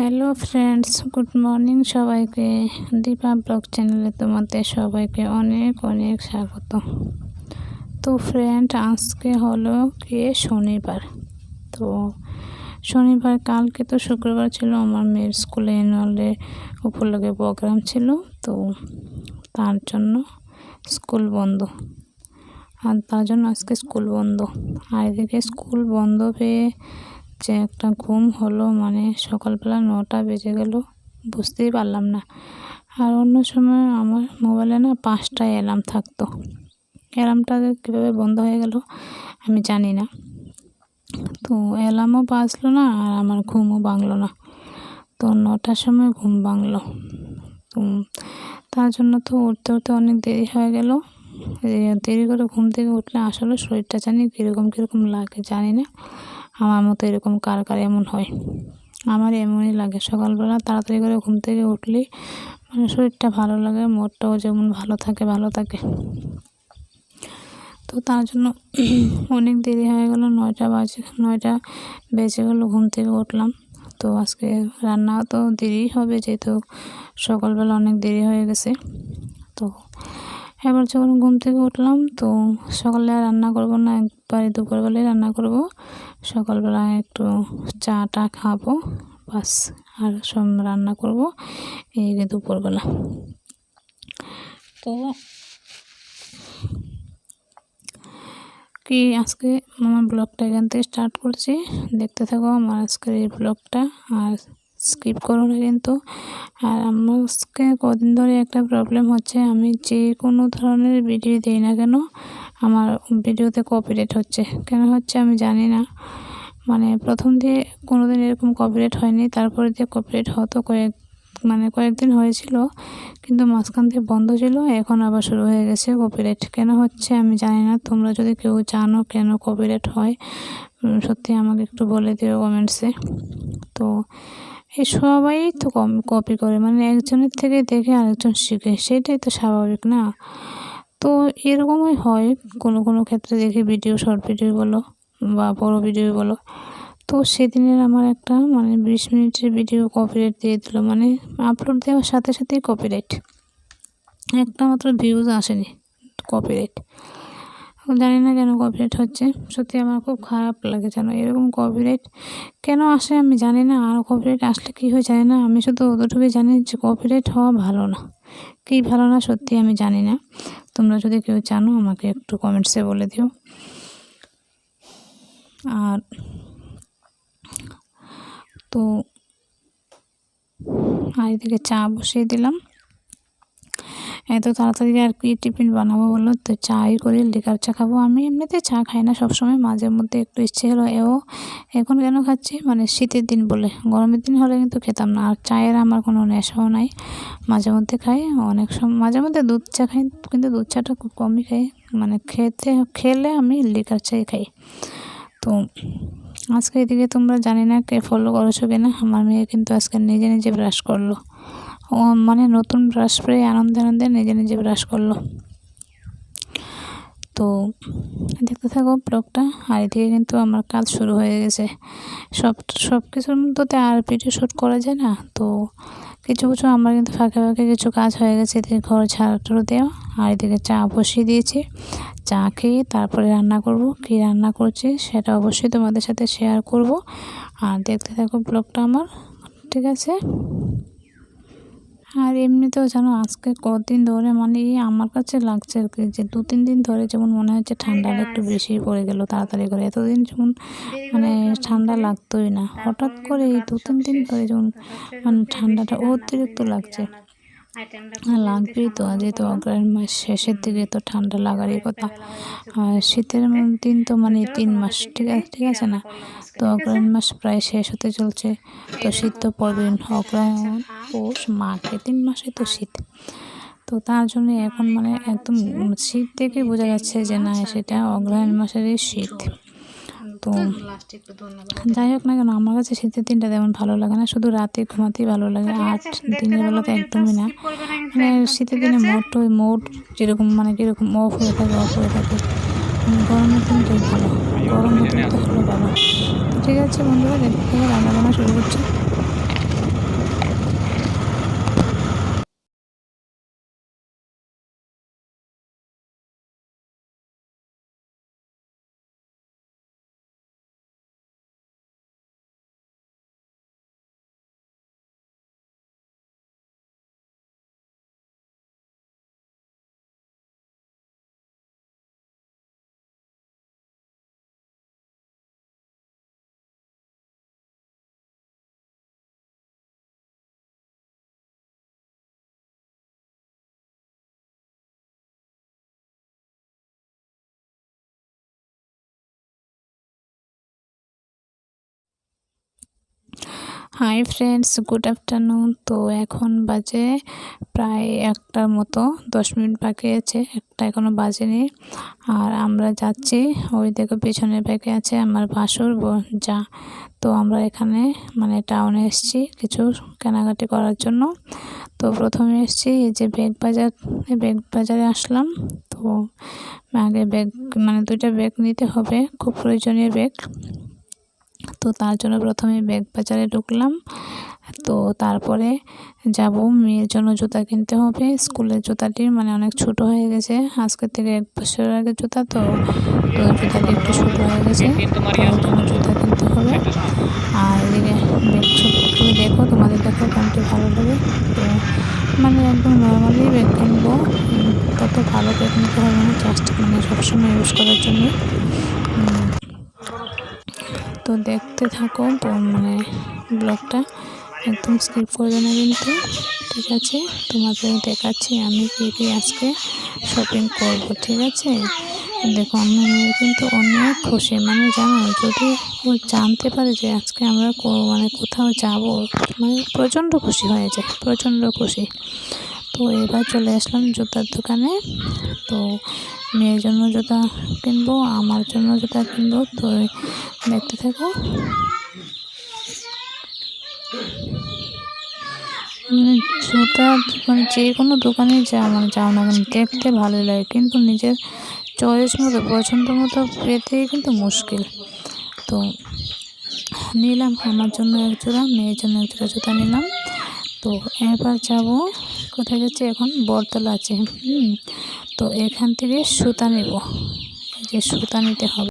Hello friends, good morning সবাইকে। Dipa blog চ্যানেলে তোমাদের সবাইকে অনেক অনেক স্বাগত। তো ফ্রেন্ড, আজকে হলো কি? শনিবার। তো শনিবার, কালকে তো শুক্রবার ছিল, আমার মেয়ের স্কুলে অ্যানুয়ালে উপলক্ষে প্রোগ্রাম ছিল, তো তার জন্য স্কুল বন্ধ। আর তার জন্য আজকে স্কুল বন্ধ। আর এদিকে স্কুল বন্ধ পেয়ে যে একটা ঘুম হলো মানে সকালবেলা নটা বেজে গেল, বুঝতেই পারলাম না। আর অন্য সময় আমার মোবাইলে না পাঁচটায় অ্যালার্ম থাকতো। অ্যালার্মটা কীভাবে বন্ধ হয়ে গেল আমি জানি না। তো অ্যালার্মও বাজলো না আর আমার ঘুমও ভাঙলো না। তো নটার সময় ঘুম ভাঙলো। তো তার জন্য তো উঠতে উঠতে অনেক দেরি হয়ে গেল। দেরি করে ঘুম থেকে উঠলে আসলে শরীরটা জানি কীরকম কীরকম লাগে জানি না। আমার মতো এরকম কার কার এমন হয়? আমার এমনই লাগে। সকালবেলা তাড়াতাড়ি করে ঘুম থেকে উঠলেই মানে শরীরটা ভালো লাগে মোটটাও যেমন ভালো থাকে ভালো থাকে। তো তার জন্য অনেক দেরি হয়ে গেল, নয়টা বাজে, নয়টা বেজে গেলো ঘুম থেকে উঠলাম। তো আজকে রান্না তো দেরি হবে যেহেতু সকালবেলা অনেক দেরি হয়ে গেছে। তো এবার যখন ঘুম থেকে উঠলাম, তো সকালে আর রান্না করব না, একবারে দুপুরবেলায় রান্না করব। সকালবেলা একটু চা টা খাব, বাস, আর সব রান্না করব এই দুপুরবেলা। তো কি আজকে আমার ব্লগটা এখান থেকে স্টার্ট করছি। দেখতে থাকো আমার আজকের এই ব্লগটা, আর স্কিপ করো না কিন্তু। আর আমাকে কদিন ধরে একটা প্রবলেম হচ্ছে, আমি যে কোনো ধরনের ভিডিও দিই না কেন, আমার ভিডিওতে কপিরাইট হচ্ছে। কেন হচ্ছে আমি জানি না। মানে প্রথম দিয়ে কোনো দিন এরকম কপিরাইট হয়নি, তারপরে দিয়ে কপিরাইট হতো কয়েক মানে কয়েকদিন হয়েছিল, কিন্তু মাঝখান থেকে বন্ধ ছিল, এখন আবার শুরু হয়ে গেছে কপিরাইট কেন হচ্ছে আমি জানি না, তোমরা যদি কেউ জানো কেন কপিরাইট হয় সত্যি আমাকে একটু বলে দিও কমেন্টসে তো এই সবাই তো কম কপি করে মানে একজনের থেকে দেখে আরেকজন শিখে, সেটাই তো স্বাভাবিক না? তো এরকমই হয় কোনো কোনো ক্ষেত্রে, দেখি ভিডিও, শর্ট ভিডিও বলো বা বড় ভিডিও বলো। তো সেদিনের আমার একটা মানে বিশ মিনিটের ভিডিও কপিরাইট দিয়ে দিল মানে আপলোড দেওয়ার সাথে সাথেই কপিরাইট একটা মাত্র ভিউজ আসেনি কপিরাইট জানি না কেন কপিরাইট হচ্ছে। সত্যি আমার খুব খারাপ লাগে যেন এরকম কপিরাইট কেন আসে আমি জানি না। আর কপিরাইট আসলে কী হয় জানি না। আমি শুধু অতটুকুই জানি যে কপিরাইট হওয়া ভালো না। কী ভালো না সত্যি আমি জানি না। তোমরা যদি কেউ জানো, আমাকে একটু কমেন্টসে বলে দিও। আর তো, আর এদিকে চা বসিয়ে দিলাম। এত তাড়াতাড়ি আর কি টিফিন বানাবো বলো? তো চাই করে লিকার চা খাব। আমি এমনিতে চা খাই না সবসময়, মাঝে মধ্যে একটু ইচ্ছে হলো এও। এখন কেন খাচ্ছি? মানে শীতের দিন বলে, গরমের দিন হলে কিন্তু খেতাম না। আর চায়ের আমার কোনো নেশাও নাই। মাঝে মধ্যে খাই, অনেক সময় মাঝে মধ্যে দুধ চা খাই, কিন্তু দুধ চাটা খুব কমই খাই। মানে খেতে, খেলে আমি লিকার চাই খাই। তো আজকে এদিকে তোমরা জানি না কে ফলো করেছ কিনা, আমার মেয়ে কিন্তু আজকে নিজে নিজে ব্রাশ করল। মানে নতুন ব্রাশ পেয়ে আনন্দে আনন্দে নিজে নিজে ব্রাশ করল। তো দেখতে থাকো ব্লগটা। আর এদিকে কিন্তু আমার কাজ শুরু হয়ে গেছে। সব সব কিছুর মধ্যে আর ভিডিও শ্যুট করা যায় না। তো কিছু কিছু আমার কিন্তু ফাঁকে ফাঁকে কিছু কাজ হয়ে গেছে। এদিকে ঘর ঝাড়াটাড়ো দেওয়া, আর এদিকে চা বসিয়ে দিয়েছি। চা খেয়ে তারপরে রান্না করব। কি রান্না করছি সেটা অবশ্যই তোমাদের সাথে শেয়ার করব। আর দেখতে থাকো ব্লগটা আমার, ঠিক আছে? আর এমনিতেও যেন আজকে কদিন ধরে মানে আমার কাছে লাগছে আর কি, যে দু তিন দিন ধরে যেমন মনে হচ্ছে ঠান্ডাটা একটু বেশি পড়ে গেল তাড়াতাড়ি করে, এতদিন যেমন মানে ঠান্ডা লাগতোই না। হঠাৎ করে এই দু তিন দিন ধরে যেমন মানে ঠান্ডাটা অতিরিক্ত লাগছে। লাগবেই তো। যেহেতু অগ্রহায়ণ মাস শেষের দিকে তো ঠান্ডা লাগারই কথা। আর শীতের দিন তো মানে তিন মাস ঠিক আছে ঠিক আছে না? তো অগ্রহায়ণ মাস প্রায় শেষ হতে চলছে। তো শীত তো পড়বে অগ্রহায়ণ পৌষ মাঘে তিন মাসে তো শীত। তো তার জন্য এখন মানে একদম শীত থেকে বোঝা যাচ্ছে যে না সেটা অগ্রহায়ণ মাসেরই শীত। তো যাই হোক না কেন আমার কাছে শীতের দিনটা তেমন ভালো লাগে না শুধু রাতে ঘুমাতেই ভালো লাগে আর দিনের বেলাতে একদমই না। মানে শীতের দিনে মোট ওই মোট যেরকম মানে কীরকম অফ হয়ে থাকে অফ হয়ে থাকে মানে গরমের দিনটাই ভালো গরমের দিনটা ভালো। ঠিক আছে বন্ধুরা দেখতে রান্না বান্না শুরু করছি। হাই ফ্রেন্ডস গুড আফটারনুন তো এখন বাজে প্রায় একটার মতো, দশ মিনিট বাকি আছে, একটা এখনও বাজেনি। আর আমরা যাচ্ছি, ওই দেখো পেছনের ব্যাগে আছে আমার ভাসুর যা। তো আমরা এখানে মানে টাউনে এসেছি কিছু কেনাকাটি করার জন্য। তো প্রথমে এসেছি, এই যে ব্যাগ বাজার ব্যাগ বাজারে আসলাম। তো আগে ব্যাগ মানে দুইটা ব্যাগ নিতে হবে, খুব প্রয়োজনীয় ব্যাগ তো তার জন্য প্রথমে ব্যাগ বাজারে ঢুকলাম। তো তারপরে যাব, মেয়ের জন্য জুতা কিনতে হবে। স্কুলের জুতাটি মানে অনেক ছোট হয়ে গেছে। আজকের থেকে এক বছর আগে জুতা তো তো জুতাটি একটু ছোটো হয়ে গেছে। জুতা কিনতে হবে। আর এদিকে ব্যাগ দেখো, তোমাদের দেখো কোনটি ভালো লাগে। তো মানে একদম নর্মালি ব্যাগ কিনবো। তত ভালো ব্যাগ নিতে হবে না জাস্ট মানে সবসময় ইউজ করার জন্য তো দেখতে থাকো মানে ব্লগটা একদম স্কিপ করবে না কিন্তু। ঠিক আছে, তোমাদের দেখাচ্ছি আমি কী কী আজকে শপিং করব, ঠিক আছে? দেখো আমি কিন্তু অনেক খুশি। মানে জানো, যদি ও জানতে পারে যে আজকে আমরা মানে কোথাও যাব মানে প্রচণ্ড খুশি হয়ে যায়, প্রচণ্ড খুশি। তো এবার চলে আসলাম জুতার দোকানে। তো মেয়ের জন্য জুতা কিনবো, আমার জন্য জুতা কিনবো, তো দেখতে থাকো। মানে জুতা মানে যে কোনো দোকানে যা মানে যাও না কেন, দেখতে ভালোই লাগে, কিন্তু নিজের চয়েস মতো, পছন্দ মতো পেতেই কিন্তু মুশকিল। তো নিলাম, আমার জন্য এক জোড়া, মেয়ের জন্য এক জোড়া জুতা নিলাম। তো এবার যাব কোথায় যাচ্ছে? এখন বরতলা আছে, হুম। তো এখান থেকে সুতা নেব। যে সুতা নিতে হবে।